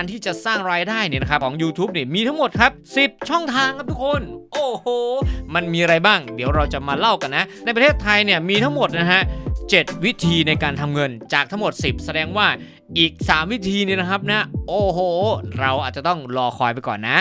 การที่จะสร้างรายได้เนี่ยนะครับของ YouTube เนี่ยมีทั้งหมดครับ 10 ช่องทางครับทุกคน โอ้โห มันมีอะไรบ้าง เดี๋ยวเราจะมาเล่ากันนะ ในประเทศไทยเนี่ยมีทั้งหมดนะฮะ7 วิธีในการทำเงินจากทั้งหมด 10 แสดงว่าอีก 3 วิธีเนี่ยนะครับนะ โอ้โห เราอาจจะต้องรอคอยไปก่อนนะ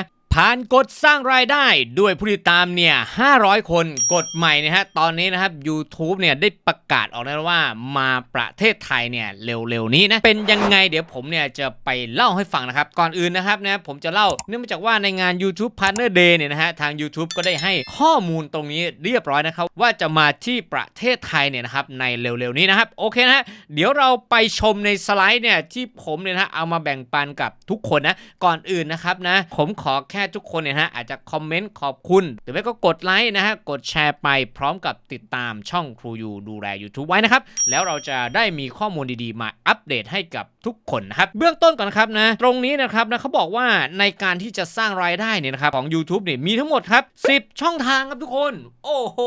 านกดสร้างรายได้ด้วยผู้ติดตามเนี่ย 500 คนกดใหม่นะฮะ ตอนนี้นะครับ YouTube เนี่ยได้ประกาศออกแล้วว่ามาประเทศไทยเนี่ยเร็วๆนี้นะ เป็นยังไงเดี๋ยวผมเนี่ยจะไปเล่าให้ฟังนะครับ ก่อนอื่นนะครับนะผมจะเล่าเนื่องมาจากว่าในงาน YouTube Partner Day เนี่ยนะฮะ ทาง YouTube ก็ได้ให้ข้อมูลตรงนี้เรียบร้อยนะครับ ว่าจะมาที่ประเทศไทยเนี่ยนะครับในเร็วๆนี้นะครับ โอเคนะฮะเดี๋ยวเราไปชมในสไลด์เนี่ยที่ผมเนี่ยนะฮะเอามาแบ่งปันกับทุกคนนะก่อนอื่นนะครับนะผมขอแค่ทุกคนเนี่ยฮะอาจจะคอมเมนต์ขอบคุณ หรือไม่ก็กดไลค์นะฮะกดแชร์ไปพร้อมกับติดตามช่องครูยูดูแล YouTube ไว้นะครับ แล้วเราจะได้มีข้อมูลดีๆ มาอัปเดตให้กับทุกคนนะครับ เบื้องต้นก่อนครับนะ ตรงนี้นะครับนะเขาบอกว่าในการที่จะสร้างรายได้เนี่ยนะครับของ YouTube เนี่ยมีทั้งหมดครับ 10 ช่องทางครับทุกคน โอ้โห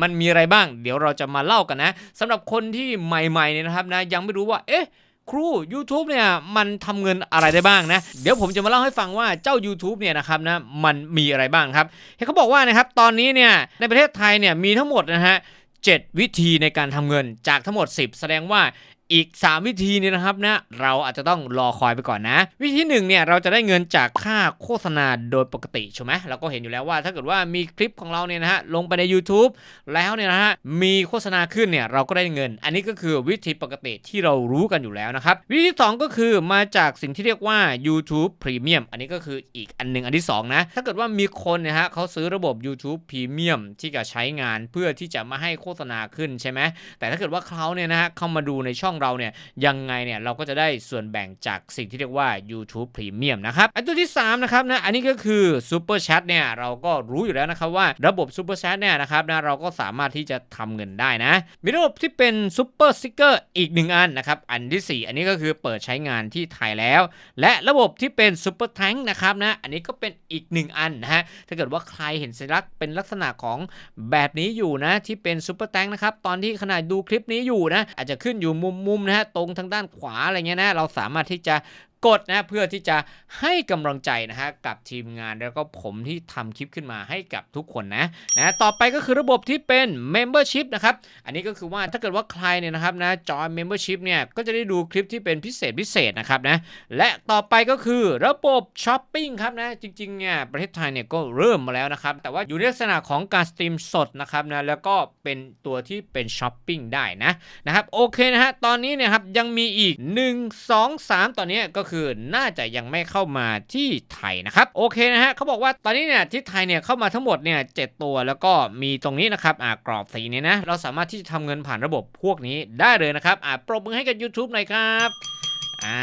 มันมีอะไรบ้าง เดี๋ยวเราจะมาเล่ากันนะสำหรับคนที่ใหม่ๆเนี่ยนะครับนะยังไม่รู้ว่าเอ๊ะ ครู YouTube เนี่ยมันทำเงินอะไรได้บ้างนะ เดี๋ยวผมจะมาเล่าให้ฟังว่าเจ้า YouTube เนี่ยนะครับนะมันมีอะไรบ้างครับเห็นเขาบอกว่านะครับตอนนี้เนี่ยในประเทศไทยเนี่ยมีทั้งหมดนะฮะ7วิธีในการทำเงินจากทั้งหมด 10 แสดงว่า อีก 3 วิธีนี้นะครับนะเราอาจจะต้องรอคอยไปก่อนนะ วิธีหนึ่งเนี่ยเราจะได้เงินจากค่าโฆษณาโดยปกติใช่ไหมเราก็เห็นอยู่แล้วว่า ถ้าเกิดว่ามีคลิปของเราเนี่ยนะฮะลงไปใน YouTube แล้วเนี่ยนะฮะมีโฆษณาขึ้นเนี่ยเราก็ได้เงิน อันนี้ก็คือวิธีปกติที่เรารู้กันอยู่แล้วนะครับวิธีที่สองก็คือมาจากสิ่งที่เรียกว่า YouTube Premium อันนี้ก็คืออีกอันหนึ่งอันที่สองนะถ้าเกิดว่ามีคนเนี่ยฮะเขาซื้อระบบ YouTube Premium ที่จะใช้งานเพื่อที่จะมาให้โฆษณาขึ้นใช่ไหมแต่ถ้าเกิดว่าเขาเนี่ยนะฮะเข้ามาดูในช่องเราเนี่ยยังไงเนี่ยเราก็จะได้ส่วนแบ่งจากสิ่งที่เรียกว่า YouTube Premium นะครับอันตัวที่สามนะครับนะอันนี้ก็คือ Super Chat เนี่ยเราก็รู้อยู่แล้วนะครับว่าระบบ Super Chat เนี่ยนะครับนะเราก็สามารถที่จะทำเงินได้นะ มีระบบที่เป็น Super Sticker อีกหนึ่งอันนะครับอันที่ 4 อันนี้ก็คือเปิดใช้งานที่ไทยแล้ว และระบบที่เป็น Super Tank นะครับนะอันนี้ก็เป็นอีกหนึ่งอันนะฮะถ้าเกิดว่าใครเห็นสัญลักษณ์เป็นลักษณะของแบบนี้อยู่นะที่เป็น Super Tank นะครับตอนที่ขนาดดูคลิปนี้อยู่นะอาจจะขึ้นอยู่มุมมุมนะฮะตรงทางด้านขวาอะไรเงี้ยนะเราสามารถที่จะ กดนะเพื่อที่จะให้กำลังใจนะฮะกับทีมงานแล้วก็ผมที่ทำคลิปขึ้นมาให้กับทุกคนนะนะต่อไปก็คือระบบที่เป็น Membership นะครับอันนี้ก็คือว่าถ้าเกิดว่าใครเนี่ยนะครับนะจอย Membership เนี่ยก็จะได้ดูคลิปที่เป็นพิเศษพิเศษนะครับนะและต่อไปก็คือระบบช้อปปิ้งครับนะจริงๆเนี่ยประเทศไทยเนี่ยก็เริ่มมาแล้วนะครับแต่ว่าอยู่ในลักษณะของการสตรีมสดนะครับนะแล้วก็เป็นตัวที่เป็นช้อปปิ้งได้นะนะครับโอเคนะฮะตอนนี้เนี่ยครับยังมีอีก 1 2 3 ตอนนี้ก็คือน่าจะยังไม่เข้ามาที่ไทยนะครับโอเคนะฮะเขาบอกว่าตอนนี้เนี่ยที่ไทยเนี่ยเข้ามาทั้งหมดเนี่ยเตัวแล้วก็มีตรงนี้นะครับอ่ากรอบสีนี้นะเราสามารถที่จะทำเงินผ่านระบบพวกนี้ได้เลยนะครับอ่าปรบมือให้กับ YouTube หน่อยครับ อ่า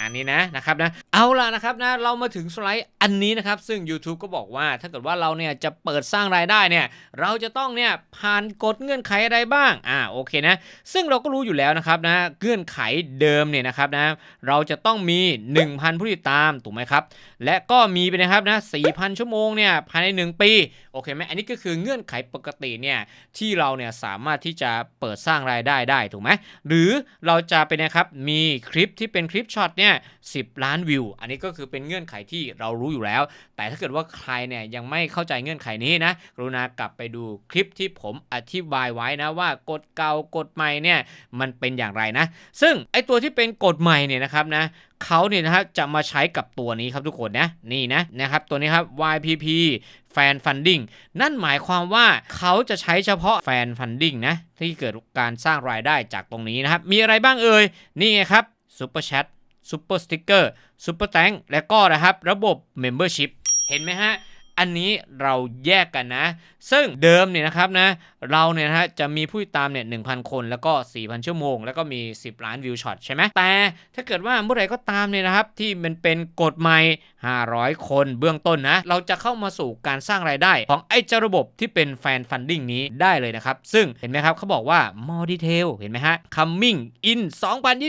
อันนี้นะนะครับนะเอาล่ะนะครับนะเรามาถึงสไลด์อันนี้นะครับ ซึ่ง YouTube ก็บอกว่าถ้าเกิดว่าเราเนี่ยจะเปิดสร้างรายได้เนี่ยเราจะต้องเนี่ยผ่านกฎเงื่อนไขอะไรบ้างอ่าโอเคนะซึ่งเราก็รู้อยู่แล้วนะครับนะเงื่อนไขเดิมเนี่ยนะครับนะเราจะต้องมี 1,000 ผู้ติดตามถูกไหมครับและก็มีไปนะครับนะ4,000 ชั่วโมงเนี่ยภายใน 1 ปีโอเคไหมอันนี้ก็คือเงื่อนไขปกติเนี่ยที่เราเนี่ยสามารถที่จะเปิดสร้างรายได้ได้ถูกไหมหรือเราจะเป็นนะครับมีคลิปที่เป็นคลิปช็อตเนี่ย10ล้านวิว อันนี้ก็คือเป็นเงื่อนไขที่เรารู้อยู่แล้ว แต่ถ้าเกิดว่าใครเนี่ยยังไม่เข้าใจเงื่อนไขนี้นะกรุณากลับไปดูคลิปที่ผมอธิบายไว้นะว่ากฎเก่ากฎใหม่เนี่ยมันเป็นอย่างไรนะ ซึ่งไอตัวที่เป็นกฎใหม่เนี่ยนะครับนะเขาเนี่ยนะครับจะมาใช้กับตัวนี้ครับทุกคนนะนี่นะนะครับตัวนี้ครับ YPP Fan Funding นั่นหมายความว่าเขาจะใช้เฉพาะ Fan Funding นะที่เกิดการสร้างรายได้จากตรงนี้นะครับ มีอะไรบ้างเอ่ยนี่ไงครับ ซูเปอร์แชทซูเปอร์สติ๊กเกอร์ซูเปอร์แตงและก็นะครับระบบเมมเบอร์ชิพเห็นไหมฮะ อันนี้เราแยกกันนะ ซึ่งเดิมเนี่ยนะครับนะเราเนี่ยนะฮะจะมีผู้ติดตามเนี่ย1,000คนแล้วก็ 4,000 ชั่วโมง แล้วก็มี 10 ล้านวิวช็อตใช่ไหมแต่ถ้าเกิดว่าเมื่อไหร่ก็ตามเนี่ยนะครับ ที่มันเป็นกฎใหม่ 500 คนเบื้องต้นนะ เราจะเข้ามาสู่การสร้างรายได้ ของไอ้เจ้าระบบที่เป็นแฟนฟันดิ้งนี้ได้เลยนะครับ ซึ่งเห็นไหมครับเขาบอกว่า more detail เห็นไหมฮะ coming in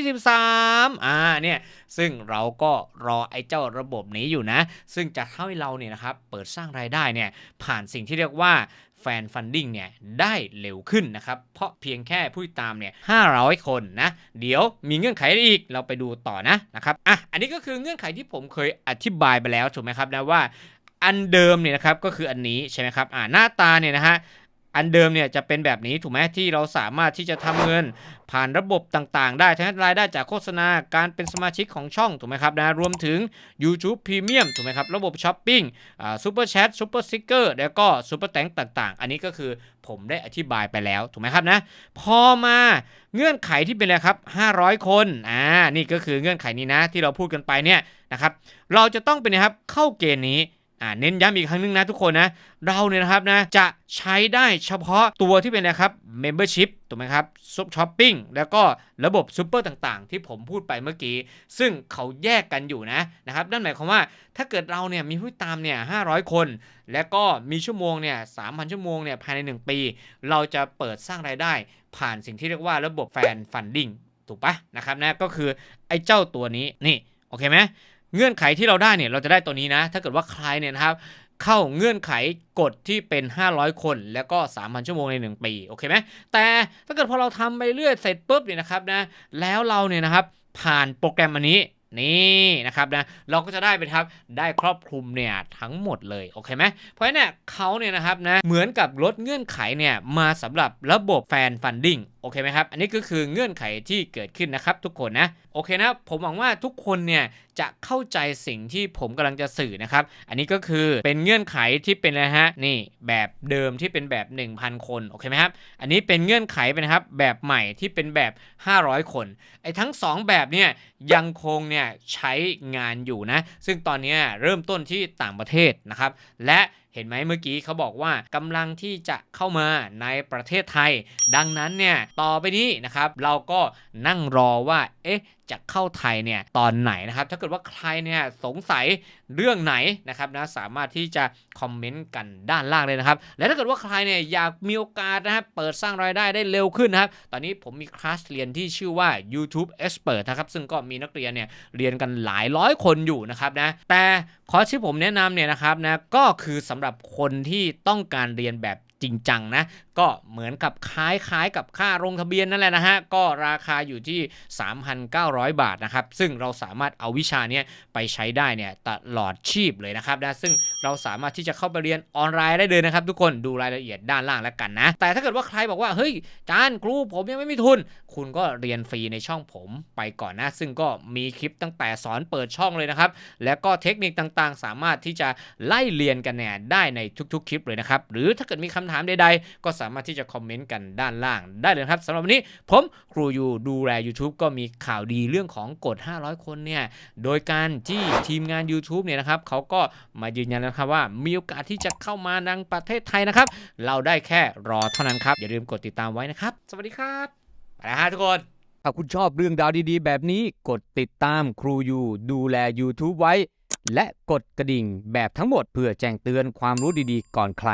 2023อ่าเนี่ยซึ่งเราก็รอไอ้เจ้าระบบนี้อยู่นะ ซึ่งจะให้เราเนี่ยนะครับเปิดสร้างรายได้เนี่ยผ่านสิ่งที่เรียกว่าแฟนฟันดิ้งเนี่ยได้เร็วขึ้นนะครับ เพราะเพียงแค่ผู้ติดตามเนี่ย500 คนนะ เดี๋ยวมีเงื่อนไขอีกเราไปดูต่อนะนะครับอะอันนี้ก็คือเงื่อนไขที่ผมเคยอธิบายไปแล้วถูกไหมครับนะว่าอันเดิมเนี่ยนะครับก็คืออันนี้ใช่ไหมครับอ่าหน้าตาเนี่ยนะฮะ อันเดิมเนี่ยจะเป็นแบบนี้ถูกไหมที่เราสามารถที่จะทำเงิน ผ่านระบบต่างๆ ได้ทั้งรายได้จากโฆษณาการเป็นสมาชิกของช่องถูกไหมครับนะรวมถึง YouTube Premium ถูกไหมครับระบบช้อปปิ้งซูเปอร์แชทซูเปอร์สติกเกอร์แล้วก็ซูเปอร์แตงต่างๆ อันนี้ก็คือผมได้อธิบายไปแล้วถูกไหมครับนะพอมาเงื่อนไขที่เป็นอะไรครับ 500 คนอ่านี่ก็คือเงื่อนไขนี้นะที่เราพูดกันไปเนี่ยนะครับเราจะต้องเป็นนะครับเข้าเกณฑ์นี้ อ่าเน้นย้ำอีกครั้งหนึงนะทุกคนนะ เราเนี่ยนะครับนะจะใช้ได้เฉพาะตัวที่เป็นนะครับ Membership ถูกไหมครับซุปช้อปปิ้งแล้วก็ระบบซูเปอร์ต่างๆ ที่ผมพูดไปเมื่อกี้ ซึ่งเขาแยกกันอยู่นะนะครับนั่นหมายความว่าถ้าเกิดเราเนี่ยมีผู้ติดตามเนี่ย500 คน แล้วก็มีชั่วโมงเนี่ย3,000 ชั่วโมงเนี่ยภายใน 1 ปี เราจะเปิดสร้างรายได้ ผ่านสิ่งที่เรียกว่าระบบแฟนฟันดิ้งถูกปะนะครับนะก็คือไอ้เจ้าตัวนี้นี่โอเคไหม เงื่อนไขที่เราได้เนี่ยเราจะได้ตัวนี้นะ ถ้าเกิดว่าใครเนี่ยนะครับเข้าเงื่อนไขกฎที่เป็น 500 คน แล้วก็ 3,000 ชั่วโมงใน 1 ปี โอเคไหมแต่ถ้าเกิดพอเราทำไปเรื่อยเสร็จปุ๊บเนี่ยนะครับนะแล้วเราเนี่ยนะครับผ่านโปรแกรมอันนี้นี่นะครับนะเราก็จะได้เป็นครับได้ครอบคลุมเนี่ยทั้งหมดเลยโอเคไหมเพราะฉะนั้นเนี่ยเขาเนี่ยนะครับนะเหมือนกับลดเงื่อนไขเนี่ยมาสำหรับระบบแฟนฟันดิ้ง โอเคไหมครับ อันนี้ก็คือเงื่อนไขที่เกิดขึ้นนะครับทุกคนนะ โอเคนะ ผมหวังว่าทุกคนเนี่ยจะเข้าใจสิ่งที่ผมกำลังจะสื่อนะครับ อันนี้ก็คือเป็นเงื่อนไขที่เป็นอะฮะ นี่แบบเดิมที่เป็นแบบ 1,000 คน โอเคไหมครับ อันนี้เป็นเงื่อนไขเป็นนะครับแบบใหม่ที่เป็นแบบ 500 คน ไอ้ทั้ง 2 แบบเนี่ยยังคงเนี่ยใช้งานอยู่นะ ซึ่งตอนนี้เริ่มต้นที่ต่างประเทศนะครับ และ เห็นไหมเมื่อกี้เขาบอกว่ากำลังที่จะเข้ามาในประเทศไทย ดังนั้นเนี่ยต่อไปนี้นะครับเราก็นั่งรอว่าเอ๊ะ จะเข้าไทยเนี่ยตอนไหนนะครับถ้าเกิดว่าใครเนี่ยสงสัยเรื่องไหนนะครับนะสามารถที่จะคอมเมนต์กันด้านล่างเลยนะครับ และถ้าเกิดว่าใครเนี่ยอยากมีโอกาสนะครับเปิดสร้างรายได้ได้เร็วขึ้นนะครับ ตอนนี้ผมมีคลาสเรียนที่ชื่อว่า YouTube Expert นะครับ ซึ่งก็มีนักเรียนเนี่ยเรียนกันหลายร้อยคนอยู่นะครับนะแต่คอร์สที่ผมแนะนำเนี่ยนะครับนะก็คือสำหรับคนที่ต้องการเรียนแบบจริงจังนะ ก็เหมือนกับคล้ายๆกับค่าลงทะเบียนนั่นแหละนะฮะ ก็ราคาอยู่ที่ 3,900 บาทนะครับ ซึ่งเราสามารถเอาวิชานี้ไปใช้ได้เนี่ยตลอดชีพเลยนะครับนะ ซึ่งเราสามารถที่จะเข้าไปเรียนออนไลน์ได้เลยนะครับ ทุกคน ดูรายละเอียดด้านล่างแล้วกันนะ แต่ถ้าเกิดว่าใครบอกว่า เฮ้ย จานครูผมยังไม่มีทุน คุณก็เรียนฟรีในช่องผมไปก่อนนะ ซึ่งก็มีคลิปตั้งแต่สอนเปิดช่องเลยนะครับ แล้วก็เทคนิคต่างๆ สามารถที่จะไล่เรียนกันเนี่ยได้ในทุกๆ คลิปเลยนะครับ หรือถ้าเกิดมีคำถามใดๆ ก็สาามารถที่จะคอมเมนต์กันด้านล่างได้เลยครับสำหรับวันนี้ผมครูยูดูแล YouTube ก็มีข่าวดีเรื่องของกฎ500 คนเนี่ยโดยการที่ทีมงาน YouTube เนี่ยนะครับเขาก็มายืนยันนะครับว่ามีโอกาสที่จะเข้ามาในประเทศไทยนะครับ เราได้แค่รอเท่านั้นครับ อย่าลืมกดติดตามไว้นะครับ สวัสดีครับไปแล้วฮะทุกคนถ้าคุณชอบเรื่องราวดีๆ แบบนี้กดติดตามครูยูดูแล YouTube ไว้ และกดกระดิ่งแบบทั้งหมดเพื่อแจ้งเตือนความรู้ดีๆ ก่อนใคร